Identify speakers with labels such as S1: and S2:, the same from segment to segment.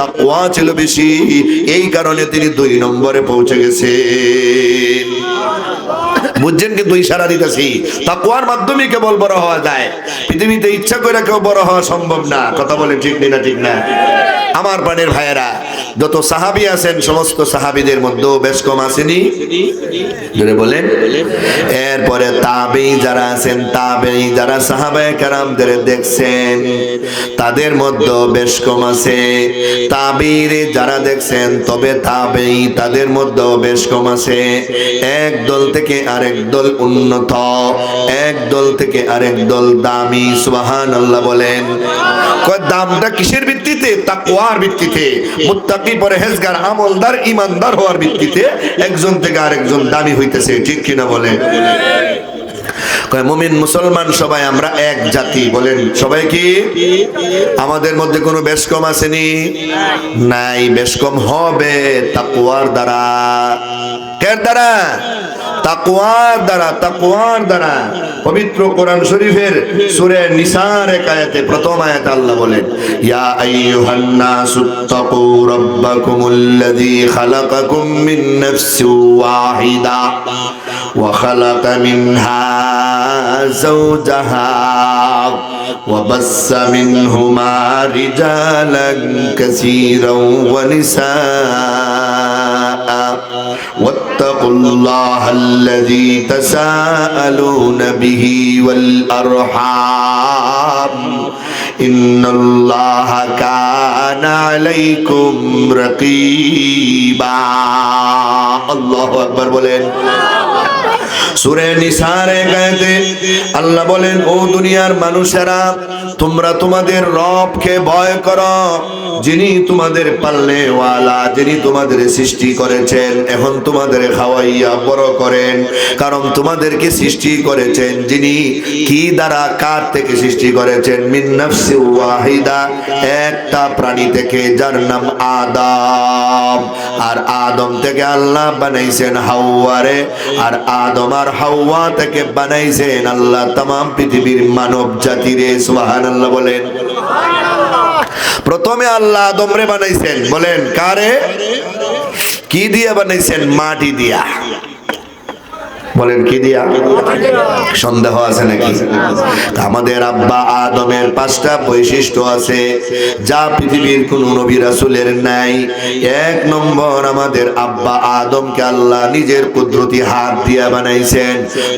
S1: তাকওয়া ছিল বেশি। এই কারণে তিনি দুই নম্বরে পৌঁছে গেছেন বুঝছেন দুই সারা দিতেছি। তাকওয়ার মাধ্যমে কেবল বড় হওয়া যায়। পৃথিবীতে ইচ্ছা করে কেউ বড় হওয়া সম্ভব না। কথা বলে ঠিক না ঠিক না? আমার প্রাণের ভাইয়েরা, যত সাহাবি আছেন, সমস্ত সাহাবিদের মধ্যেও বেশ কম আসেনি? জোরে বলেন। এরপরে তাবেই যারা আছেন, তাবেই যারা সাহাবায়ে কেরামদের দেখছেন, তাদের মধ্যেও বেশ কম আছে। তাবির যারা দেখছেন, তবে তাবেই তাদের মধ্যেও বেশ কম আছে। এক দল থেকে আরেক দল উন্নত, এক দল থেকে আরেক দল দামি সুবাহান আল্লাহ বলেন দামটা কিসের ভিত্তিতে? তাকওয়ার ভিত্তিতে, মুত্তাকি পরহেজগার, আমলদার ইমানদার হওয়ার ভিত্তিতে একজন থেকে আরেকজন দামি হইতেছে, ঠিক কিনা কয়, মুমিন মুসলমান সবাই, আমরা এক জাতি, বলেন সবাই কি? আমাদের মধ্যে কোনো বেশ কম আসেনি? নাই, বেশ কম হবে তাকুয়ার দ্বারা। কের দ্বারা? তাকুয়ার দ্বারা তাকুয়ার দ্বারা পবিত্র কোরআন শরীফের সূরা নিসার এক আয়াতে প্রথম আয়াতে আল্লাহ বলেন ইয়া আইয়ুহান নাসু তাকু রাব্বাকুমুল্লাযী খালাকাকুম মিন নাফসিন ওয়াহিদা وخلق منها زوجها وبث منهما رجالا كثيرا ونساء واتقوا الله الذي تساءلون به والأرحام. إن الله كان عليكم رقيبا. الله أكبر بولين. সুরে আল্লাহ বলেন, ও দুনিয়ার মানুষেরা, তোমরা তোমাদের রবকে ভয় করো। যিনি তোমাদের পালনে ওয়ালা যিনি তোমাদের সৃষ্টি করেছেন, এখন তোমাদের খাওয়াইয়া বড় করেন। কারণ তোমাদেরকে সৃষ্টি করেছেন যিনি কি দ্বারা কার থেকে সৃষ্টি করেছেন? মিন নাফসি ওয়াহিদা, একটা প্রাণী থেকে, যার নাম আদম। আর আদম থেকে আল্লাহ বানাইছেন হাওয়ারে আর আদম আর হাওয়া থেকে বানাইছেন আল্লাহ তাম পৃথিবীর মানব জাতিরে, সুবহানাল্লাহ বলেন। প্রথমে আল্লাহ আদমরে বানাইছেন, বলেন, কারে? কি দিয়া বানাইছেন? মাটি দিয়া। বলেন কি দিয়া? সন্দেহ আছে নাকি? আমাদের আব্বা আদমের পাঁচটা বৈশিষ্ট্য আছে। যা পৃথিবীর কোন নবী রাসূলের নাই। এক নম্বর আমাদের আব্বা আদমকে আল্লাহ নিজের কুদরতি হাত দিয়া বানাইছেন।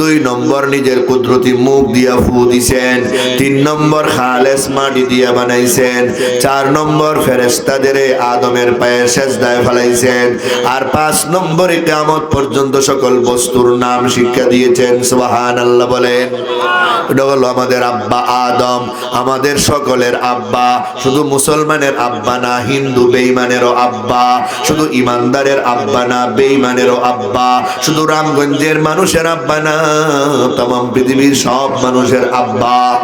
S1: দুই নম্বর নিজের কুদরতি মুখ দিয়া ফু দিছেন। তিন নম্বর খালেস মাটি দিয়া বানাইছেন। চার নম্বর ফেরেস্তাদের আদমের পায়ে সেজদায় ফেলাইছেন। আর পাঁচ নম্বরে কিয়ামত পর্যন্ত সকল বস্তুর নাম শিক্ষা দিয়েছেন সোহান আল্লাহ বলেন। এটা হলো আমাদের আব্বা আদম, আমাদের সকলের আব্বা। শুধু মুসলমানের আব্বা না, হিন্দু বেইমানেরও আব্বা। শুধু ইমানদারের আব্বা না বেইমানেরও আব্বা। শুধু রামগঞ্জের মানুষের আব্বা না তাম পৃথিবীর সব মানুষের আব্বা।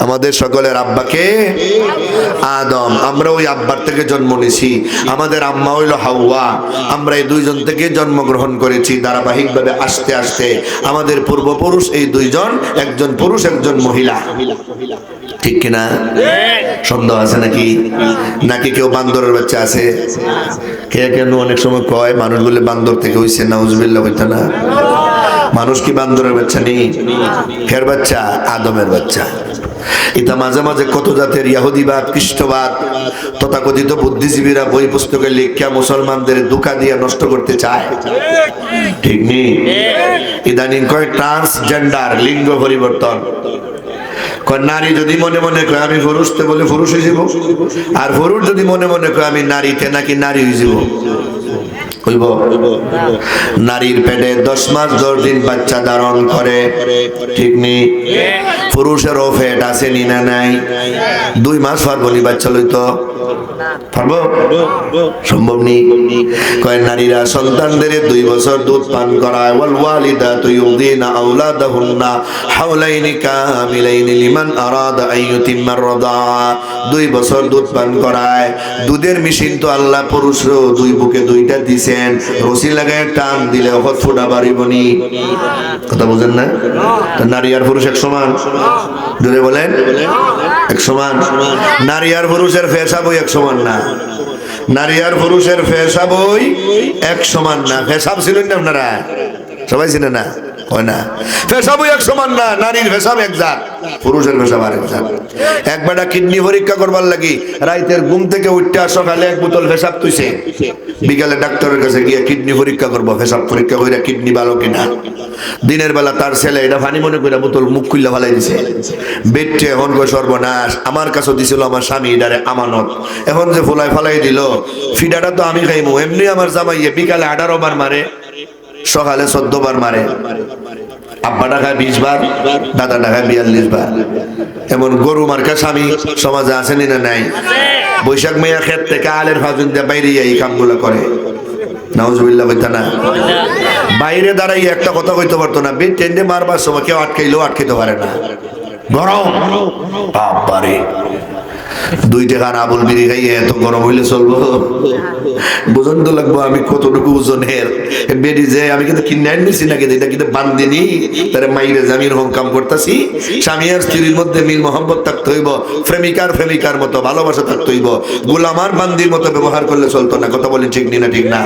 S1: আমাদের সকলের আব্বাকে? আদম। আমরা ওই আব্বার থেকে জন্ম নিছি। আমাদের আম্মা হইল হাওয়া। আমরা এই দুইজন থেকে জন্মগ্রহণ করেছি ধারাবাহিকভাবে আস্তে আস্তে। আমাদের পূর্বপুরুষ এই দুইজন, একজন পুরুষ, একজন মহিলা। ঠিক কিনা? সন্দেহ আছে নাকি? নাকি কেউ বান্দরের বাচ্চা আছে? কে কেন অনেক সময় কয়, মানুষ বলে বান্দর থেকে হইছে না উজবিল্লা হইতে না। মানুষ কি বান্দরের বাচ্চা নেই? ফের বাচ্চা? আদমের বাচ্চা। এটা মাঝে মাঝে কত জাতের ইয়াহুদিবাদ খ্রিস্টবাদ তথাকথিত বুদ্ধিজীবীরা বই পুস্তকে লিখিয়া মুসলমানদের দুকা দিয়ে নষ্ট করতে চায়। ঠিক নেই ইদানিং কয় ট্রান্সজেন্ডার লিঙ্গ পরিবর্তন। নারী যদি মনে মনে কয়, আমি পুরুষতে বলে পুরুষ হয়ে যাব আর পুরুষ যদি মনে মনে কয়, আমি নারীতে নাকি নারী হয়ে যাব হইব নারীর পেটে দশ মাস দশ দিন বাচ্চা ধারণ করে। ঠিক নেই পুরুষেরও ফেট আছে নি না নাই? দুই মাস পারব নি বাচ্চা লইতো? পারব সম্ভব নেই কয় নারীরা, সন্তানদের দুই বছর দুধ পান করায়, ওয়াল ওয়ালিদা হাওলাইনি কামিলাইনি লিমান আরাদা দুই বছর দুধ পান করায়। দুধের মেশিন তো আল্লাহ পুরুষ দুই বুকে দুইটা দিছেন রসি লাগায় টান দিলে হত ফুটা বাড়িবনি কথা বুঝেন না? নারী আর পুরুষ এক সমান? জোরে বলেন। এক সমান? নারী আর পুরুষের ফেসা বই এক সমান না। নারী আর পুরুষের ফেসা বই এক সমান না। ফেসাব ছিলেন না আপনারা? সবাই ছিলেন না? এক সমান না এক কিডনি লাগি থেকে এক বোতল বিকালে কিডনি কিনা। দিনের বেলা তার ছেলে এটা ফানি মনে করে বোতল মুখ খুললে ফালাই দিছে। বেটে এখন গো সর্বনাশ, আমার কাছে দিছিল আমার স্বামী, এটারে আমানত। এখন যে ফোলাই ফালাই দিল, ফিডাটা তো আমি খাইমু, এমনি আমার জামাইয়ে বিকালে আঠারো বার মারে সকালে চোদ্দ বার মারে। আব্বা টাকায় বিশ বার দাদা টাকায় বিয়াল্লিশ বার এমন গরু মার্কা স্বামী সমাজে আসেনি না নাই? বৈশাখ মেয়া ক্ষেত থেকে আলের ফাজুন দিয়ে বাইরে এই কামগুলো করে। নাউজুবিল্লাহ বলতে না। বাইরে দাঁড়াই একটা কথা কইতে পারতো না বেড টেন্ডে মারবার সময় কেউ আটকাইলেও আটকাইতে পারে না। গরম। বাবারে দুই টাকা আবুল বিড়ি খাইয়ে এত গরম হইলে চলবো বুঝন তো লাগবো আমি কতটুকু ওজনের। বেডি যে আমি কিন্তু কিনে নিছি নাকি, এটা কিন্তু বান্দিনি তারে মাইরে আমি এরকম কাম করতেছি, স্বামী আর স্ত্রীর মধ্যে মিল মোহাম্মত থাকতে হইব, প্রেমিকার প্রেমিকার মতো ভালোবাসা থাকতে হইব। গোলামার বান্দির মতো ব্যবহার করলে চলতো না, কথা বলেন ঠিক নি না ঠিক না?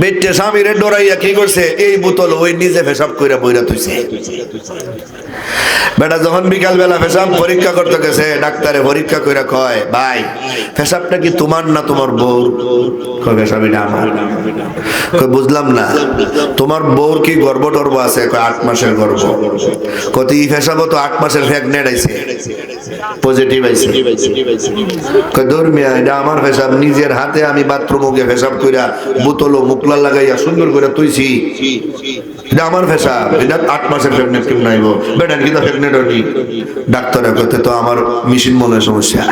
S1: বেটে স্বামীরে ডরাইয়া কি করছে? এই বোতল ওই নিজে ফেসাব কইরা বইরা তুইছে বেটা যখন বিকাল বেলা পেশাব পরীক্ষা করতে গেছে, ডাক্তারে পরীক্ষা কইরা কয়, ভাই ফেসাবটা কি তোমার না তোমার বউর? কয় এটা আমার। কয়, বুঝলাম না। তোমার বউর কি গর্ব টর্ব আছে? কয়, আট মাসের গর্ব। কত ই পেশাবও তো আট মাসের প্রেগনেন্ট আইছে। পজিটিভ আইছে। ধর্মিয়া এটা আমার পেশাব নিজের হাতে আমি বাথরুম ওকে পেশাব কইরা বোতল মুকলা লাগাইয়া সুন্দর করে তুইছি এটা আমার পেশাব এটা আট মাসের প্রেগনেন্ট কেউ নাইব বেটার কিন্তু প্রেগনেন্ট হয়নি? ডাক্তারের করতে তো আমার মেশিন মনে সমস্যা।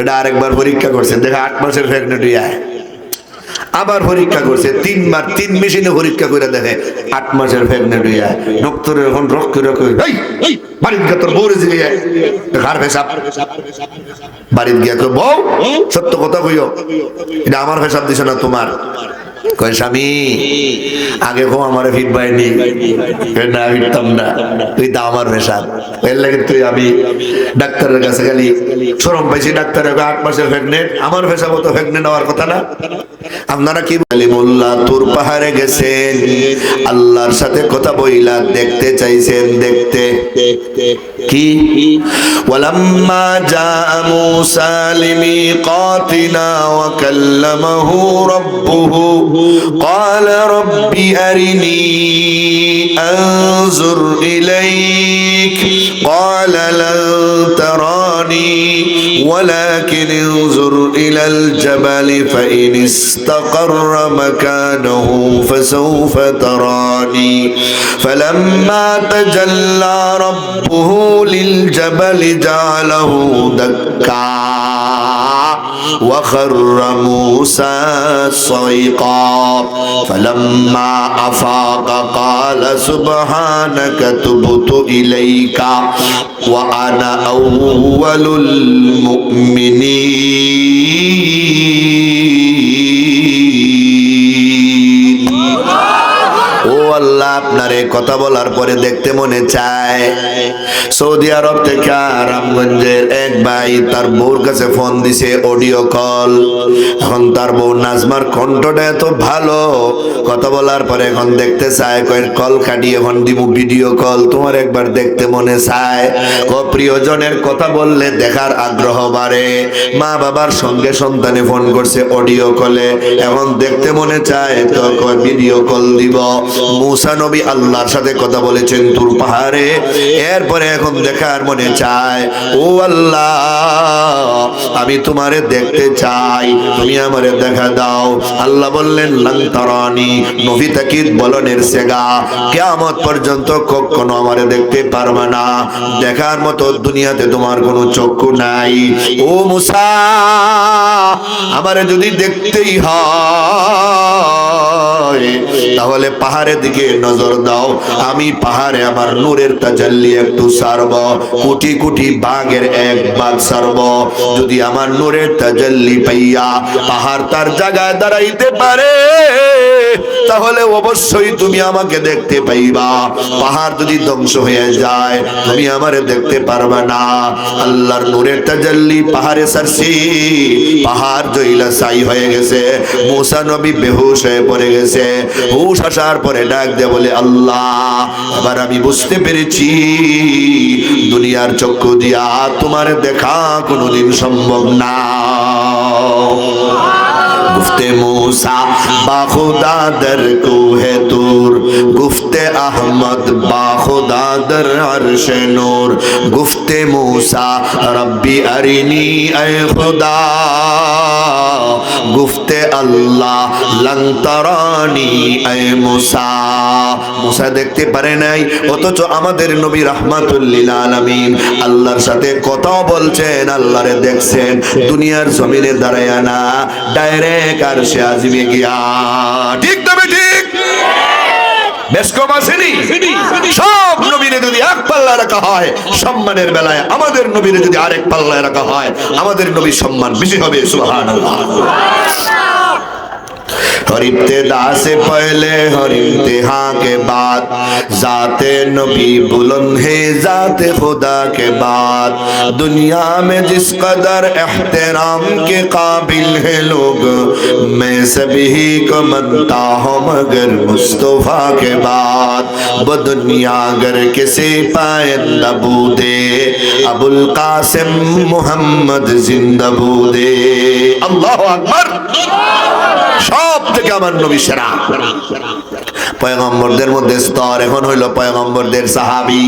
S1: এটা আরেকবার পরীক্ষা করছে দেখা আট মাসের প্রেগনেন্ট হইয়া। আবার পরীক্ষা করছে তিনবার তিন মেশিনে পরীক্ষা করে দেখে আট মাসের প্রেগনেন্ট হইয়া এখন রক্ত রক্ত বাড়ির গিয়া তোর বউরে জিগে বাড়ির গিয়া তোর বউ? সত্য কথা কইও। এটা আমার ফেসাব দিছে না তোমার। কয় স্বামী আগে কো আমারে ফিট না ফিরতাম না। তুই তো আমার এর লাগে তুই আমি ডাক্তারের কাছে গেলি। সরম পাইছি আট আমার পেশা মতো কথা না? আপনারা কি মোল্লা তোর পাহাড়ে গেছেন। আল্লাহর সাথে কথা বইলা দেখতে চাইছেন দেখতে। কি? ওয়ালাম্মা জা মুসা লিমিকাতিনা ওয়া কাল্লামাহু রাব্বুহু। قال رب أرني أنظر إليك قال لن تراني ولكن انظر إلى الجبل فإن استقر مكانه فسوف تراني فلما تجلى ربه للجبل جعله دكا وخر موسى صيقا فلما أفاق قال سبحانك تبت إليك وأنا أول المؤمنين. ও আল্লাহ, আপনার এই কথা বলার পরে দেখতে মনে চায়। সৌদি আরব থেকে রামগঞ্জের এক ভাই তার বউর কাছে ফোন দিছে, অডিও কল। এখন তার বউ নাজমার কণ্ঠটা এত ভালো, কথা বলার পরে এখন দেখতে চায় কয়েক কল কাটি, এখন দিব ভিডিও কল। তোমার একবার দেখতে মনে চায়। ও প্রিয়জনের কথা বললে দেখার আগ্রহ বাড়ে। মা বাবার সঙ্গে সন্তানে ফোন করছে অডিও কলে। এখন দেখতে মনে চায়, তো ভিডিও কল দিব। মুসা নবী আল্লাহর সাথে কথা বলেছেন পাহাড়ে। এরপরে এখন দেখার মনে চায়, ও আল্লাহ, আমি তোমারে দেখতে চাই, তুমি আমারে দেখা দাও। আল্লাহ বললেন লঙ্করানি নবী তাকিদ বলনের সেগা। কেয়ামত পর্যন্ত কখনো আমারে দেখতে পারবে না। দেখার মতো দুনিয়াতে তোমার কোনো চক্ষু নাই। ও মুসা, আমারে যদি দেখতেই হয়, তাহলে পাহাড়ের দিকে নজর দাও। আমি পাহাড়ে আমার নূরের তাজাল্লি একটু সারব। কোটি কোটি বাঘের এক বাঘ সারব। যদি আমার নূরের তাজাল্লি পাইয়া পাহাড় তার জায়গায় দাঁড়াইতে পারে, তাহলে অবশ্যই তুমি আমাকে দেখতে পাইবা। পাহাড় যদি ধ্বংস হয়ে যায়, তুমি আমারে দেখতে পারবা না। আল্লাহর নূরের তাজাল্লি পাহাড়ে সারছি। পাহাড় জইলা সাই হয়ে গেছে। মুসা নবী বেহুশ হয়ে পড়ে গেছে। হুশ আসার পরে ডাক দে বলে, আল্লাহ, এবার আমি বুঝতে পেরেছি। দুনিয়ার চক্ষু দিয়া তোমার দেখা কোনোদিন সম্ভব না। গুফতে মুসা বাখুদা দর কোহে তুর। গুফতে আহমদ বাখুদা দর আরশ নূর। গুফতে মুসা, রব্বি আরিনি এ খুদা। গুফতে আল্লাহ লং তরানি এ মুসা। মুসা দেখতে পারে নাই, অথচ আমাদের নবী রাহমাতুল্লিল আলামিন আল্লাহর সাথে কথাও বলছেন, আল্লাহরে দেখছেন, দুনিয়ার জমিনে দাঁড়ায় না, ডাইরেক্ট আর সে আজিমে গিয়া। ঠিক তবে ঠিক? বেশ কম আসেনি সব নবীরে যদি এক পাল্লায় রাখা হয়, সম্মানের বেলায়। আমাদের নবীর যদি আরেক পাল্লায় রাখা হয়, আমাদের নবীর সম্মান বেশি হবে اور ابتدا سے پہلے اور انتہا کے بعد۔ ذات نبی بلند ہے، ذات خدا کے بعد۔ دنیا میں جس قدر احترام کے قابل ہے لوگ، میں سب ہی کو منتا ہوں مگر مصطفیٰ کے بعد۔ وہ دنیا گر کسی پائے دبو دے ابو القاسم محمد زندہ بودے۔ اللہ اکبر! شاہ! সব থেকে আমার নবী সেরা। পয়গম্বরদের মধ্যে স্তর এখন হইল পয়গম্বরদের সাহাবি।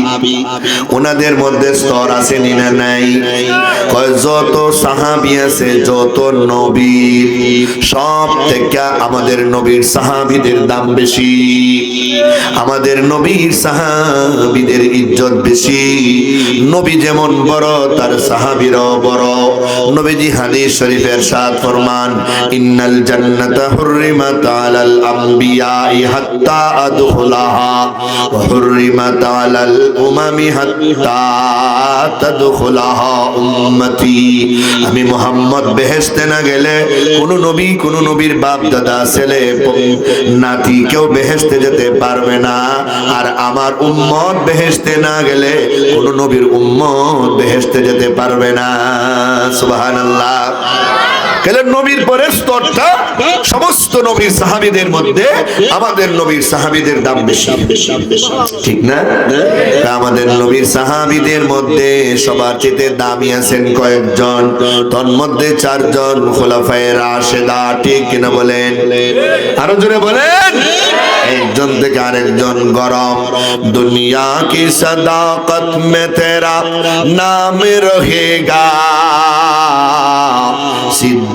S1: ওনাদের মধ্যে স্তর আছে নিনা নাই? যত সাহাবি আছে, যত নবী, সব থেকে আমাদের নবীর সাহাবিদের দাম বেশি। আমাদের নবীর সাহাবিদের ইজ্জত বেশি। নবী যেমন বড়, তার সাহাবিরও বড়। নবীজি হাদিস শরীফের সাত ফরমান, ইন্নাল জান্নাতা হুররিমাত আলাল আমবিয়াই হাত্তা আদখুলাহা, ওয়া হুররিমাত আলাল উমামি হাত্তা তাদখুলাহা উম্মতি। আমি মুহাম্মদ বেহেশতে না গেলে কোন নবী, কোন নবীর বাপ, দাদা, ছেলে নাতি কেউ বেহেশতে যেতে পারবে না। আর আমার উম্মত বেহেশতে না গেলে কোন নবীর উম্মত বেহেশতে যেতে পারবে না। নবীর পরের স্তরটা সমস্ত নবীর সাহাবীদের মধ্যে, আমাদের নবীর সাহাবীদের দাম বেশি। ঠিক না? আমাদের নবীর সাহাবীদের মধ্যে সবার দামি আছেন কয়েকজন। তন্মধ্যে চারজন খোলাফায়ে রাশেদা, ঠিক কিনা বলেন? আরও জোরে বলেন। একজন থেকে আরেকজন গরম দুনিয়া কি সদাকত মে তেরা নাম রহেগা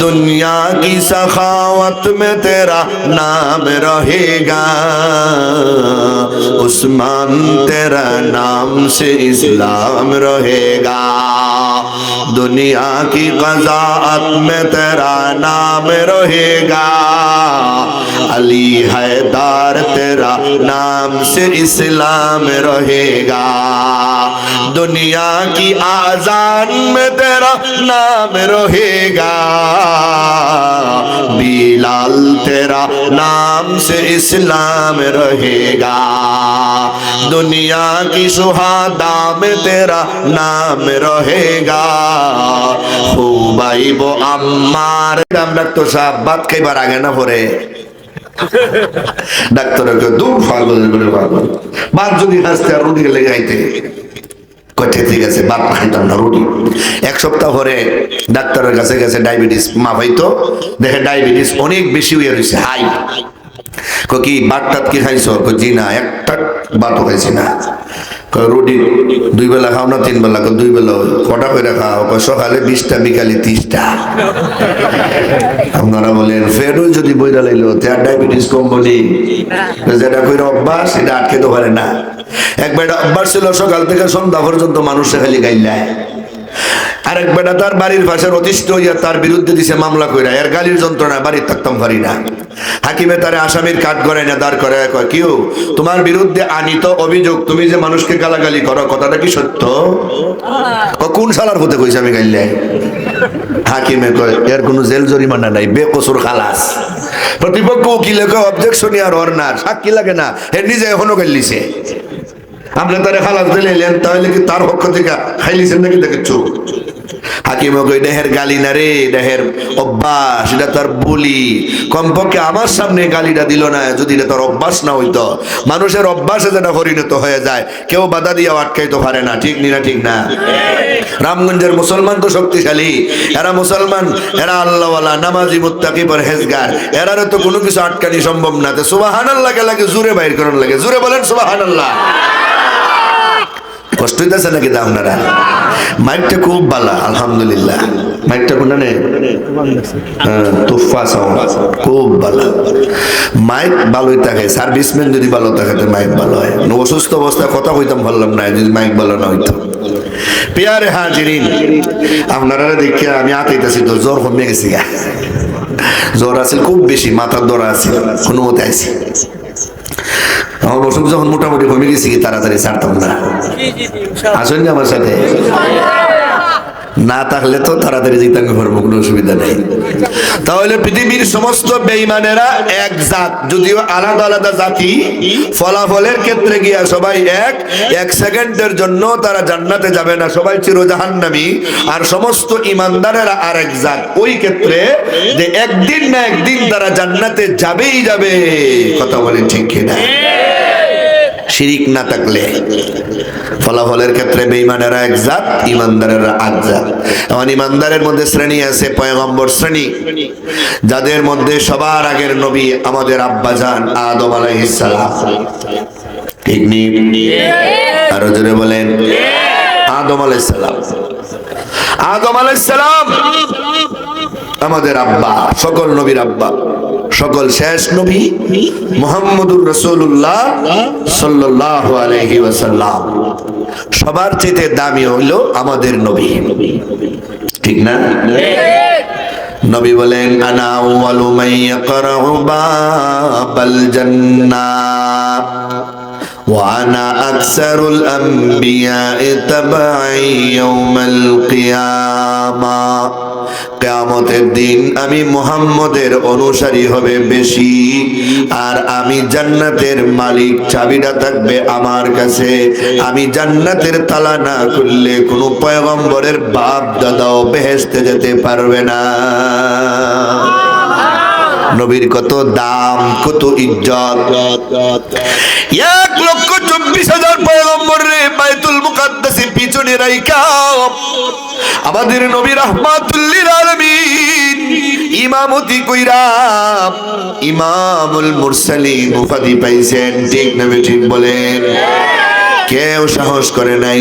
S1: دنیا کی سخاوت میں تیرا نام رہے گا۔ عثمان تیرا نام سے اسلام رہے گا۔ دنیا کی قضاعت میں تیرا نام رہے گا۔ علی حیدار تیرا तेरा नाम से इस्लाम रहेगा दुनिया की आजान में तेरा नाम रहेगा बिलाल तेरा नाम से इस्लाम रहेगा दुनिया की सुहादा में तेरा नाम रहेगा খুবাইব আমার ডাক্তার সাহেব বাদ খাইবার আগে না পরে ডাক্তারকে দূর পাগল করে পাগল বাদ যদি হাসতে আর রুটি লেগে আইতে কচ্ছে ঠিক আছে বাদ খাইতাম না রুটি। এক সপ্তাহ পরে ডাক্তারের কাছে গেছে, ডায়াবেটিস মাপাইতো দেখে ডায়াবেটিস অনেক বেশি হয়ে রয়েছে হাই। কো কি বাদ টাত কি খাইছো? জি না, একটা বাতও খাইছি না। রুটি? দুই বেলা খাও না তিন বেলা? দুই বেলা কটা করে খাও? সকালে বিশটা, বিকালে তিরিশটা। আপনারা বলেন ফেরও যদি বইরা লাইলো তার ডায়াবেটিস কম বলি যেটা কইরা অভ্যাস এটা আটকে তো পারে না। একবার অভ্যাস ছিল, সকাল থেকে সন্ধ্যা পর্যন্ত মানুষে খালি গাইলায় আরেক বেটা তার বাড়ির পাশের অতিষ্ঠ হইয়া তার বিরুদ্ধে দিছে মামলা কইরা। এর গালির যন্ত্রণা বাড়ির থাকতাম পারি না। হাকিমে তারে আসামির কাঠ করে না দাঁড় করে কয়, কিউ, তোমার বিরুদ্ধে আনিত অভিযোগ, তুমি যে মানুষকে গালাগালি করো, কথাটা কি সত্য? কোন সালার হতে কইছে আমি গাইলে? হাকিমে কয়, এর কোনো জেল জরিমানা নাই, বেকসুর খালাস। প্রতিপক্ষ উকিলে কয়, অবজেকশন ওর না সাক্ষী লাগে না, এর নিজে এখনও গাইলিছে। আপনি তারে খালাস দিলেন তাহলে কি তার পক্ষ থেকে খাইলিছেন নাকি দেখেছ? হাকিম কই দেহের গালি না রে, দেহের অভ্যাস, এটা তার বলি। কমপক্ষে আমার সামনে গালিটা দিল না, যদি এটা তার অভ্যাস না হইতো। মানুষের অভ্যাসে যেটা পরিণত হয়ে যায়, কেউ বাধা দিয়ে আটকাইতে পারে না, ঠিক নি ঠিক না? রামগঞ্জের মুসলমান তো শক্তিশালী, এরা মুসলমান, এরা আল্লাহওয়ালা, নামাজি, মুত্তাকি, পরহেজগার, এরারে তো কোনো কিছু আটকানি সম্ভব না। তো সুবহানাল্লাহ কে লাগে, জুরে বাইর করার লাগে। জুরে বলেন সুবহানাল্লাহ। কষ্ট হইতেছে নাকি দা আপনারা? মাইকটা খুব ভালো আলহামদুলিল্লাহ। মাইকটা কোনটা নে হ্যাঁ, সাউন্ড খুব ভালো মাইক ভালোই থাকে সার্ভিসম্যান যদি ভালো থাকে তো মাইক ভালো হয়। অসুস্থ অবস্থায় কথা কইতাম বললাম না যদি মাইক ভালো না হইতো। পেয়ারে হাজিরিন আপনারা দেখে আমি আতাইতেছি তো জ্বর কমে গেছি গা। জ্বর আছে খুব বেশি মাথার দরা আছে কোনো মতে আইছি। আমার অসুখ যখন মোটামুটি কমে গেছি, তাড়াতাড়ি ছাড়তাম না। আসেন না আমার সাথে। না থাকলে তো তাড়াতাড়ি যেতাম পারব, কোনো অসুবিধা নেই। তাহলে পৃথিবীর সমস্ত বেইমানেরা এক জাত, যদিও আলাদা আলাদা জাতি, ফলাফলের ক্ষেত্রে গিয়া সবাই এক এক সেকেন্ডের জন্য তারা জান্নাতে যাবে না, সবাই চিরজাহান্নামী। আর সমস্ত ইমানদারেরা আর এক জাত, ওই ক্ষেত্রে যে একদিন না একদিন তারা জান্নাতে যাবেই যাবে, কথা বলেন ঠিক কিনা? শিরিক না থাকলে। ফলাফলের ক্ষেত্রে বেঈমানেরা এক জাত ইমানদারেরা এক জাত। এমন ইমানদারের মধ্যে শ্রেণি আছে, পয়গম্বর শ্রেণি। যাদের মধ্যে সবার আগের নবী আমাদের আব্বাজান আদম আলাইহিস সালাম। ঠিক নি? আরও জোরে বলেন। আদম আলাইহিস সালাম। আদম আলাইহিস সালাম আমাদের আব্বা, সকল নবীর আব্বা। সকল শেষ নবী মোহাম্মদুর রসুল্লাহ সাল্লাহ আলহি ওয়াসাল্লাম সবার চেয়ে দামি হইল আমাদের নবী ঠিক না নবী বলেন আনা আউয়ালু মান ইয়াকরাউ বাবাল জান্নাহ وأنا أكثر الأنبياء تبعا يوم القيامة কেয়ামতের দিন আমি মোহাম্মদের অনুসারী হবে বেশি। আর আমি জান্নাতের মালিক, চাবিটা থাকবে আমার কাছে। আমি জান্নাতের তালা না খুললে কোনো পয়গম্বরের বাপ, দাদাও বেহেস্তে যেতে পারবে না। নবীর কত দাম, কত ইজ্জত। এক লক্ষ চব্বিশ হাজার পয়গম্বর বাইতুল মুকাদ্দাসে পিছনে রাইকা আমাদের নবী রহমাতুল্লিল আলমিন ইমামতি কইরা ইমামুল মুরসালিন উপাধি পাইছেন। ঠিক না ঠিক বলেন? কেউ সাহস করে নাই।